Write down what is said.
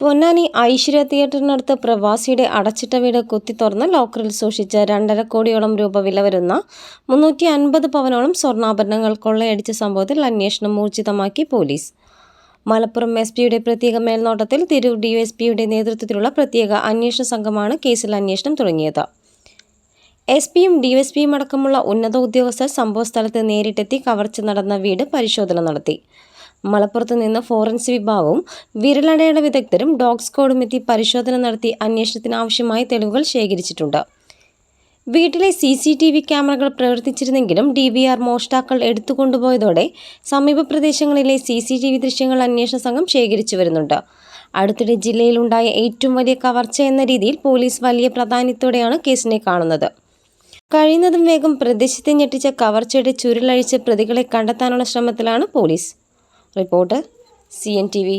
പൊന്നാനി ഐശ്വര്യ തിയേറ്ററിനടുത്ത് പ്രവാസിയുടെ അടച്ചിട്ട വീട് കുത്തി തുറന്ന് ലോക്കറിൽ സൂക്ഷിച്ച രണ്ടര കോടിയോളം രൂപ വില വരുന്ന മുന്നൂറ്റി അൻപത് പവനോളം സ്വർണാഭരണങ്ങൾ കൊള്ളയടിച്ച സംഭവത്തിൽ അന്വേഷണം ഊർജിതമാക്കി പോലീസ്. മലപ്പുറം എസ് പിയുടെ പ്രത്യേക മേൽനോട്ടത്തിൽ തിരൂർ ഡിവൈഎസ്പിയുടെ നേതൃത്വത്തിലുള്ള പ്രത്യേക അന്വേഷണ സംഘമാണ് കേസിൽ അന്വേഷണം തുടങ്ങിയത്. എസ് പിയും ഡിവൈഎസ്പിയും അടക്കമുള്ള ഉന്നത ഉദ്യോഗസ്ഥർ സംഭവസ്ഥലത്ത് നേരിട്ടെത്തി കവർച്ച നടന്ന വീട് പരിശോധന നടത്തി. മലപ്പുറത്ത് നിന്ന് ഫോറൻസിക് വിഭാഗവും വിരലടയാള വിദഗ്ധരും ഡോഗ് സ്ക്വാഡും എത്തി പരിശോധന നടത്തി അന്വേഷണത്തിന് ആവശ്യമായ തെളിവുകൾ ശേഖരിച്ചിട്ടുണ്ട്. വീട്ടിലെ സി സി ടി വി ക്യാമറകൾ പ്രവർത്തിച്ചിരുന്നെങ്കിലും ഡി വി ആർ മോഷ്ടാക്കൾ എടുത്തുകൊണ്ടുപോയതോടെ സമീപ പ്രദേശങ്ങളിലെ സി സി ടി വി ദൃശ്യങ്ങൾ അന്വേഷണ സംഘം ശേഖരിച്ചു വരുന്നുണ്ട്. അടുത്തിടെ ജില്ലയിലുണ്ടായ ഏറ്റവും വലിയ കവർച്ച എന്ന രീതിയിൽ പോലീസ് വലിയ പ്രാധാന്യത്തോടെയാണ് കേസിനെ കാണുന്നത്. കഴിയുന്നതും വേഗം പ്രദേശത്തെ ഞെട്ടിച്ച കവർച്ചയുടെ ചുരുളഴിച്ച് പ്രതികളെ കണ്ടെത്താനുള്ള ശ്രമത്തിലാണ് police. Reporter C N T V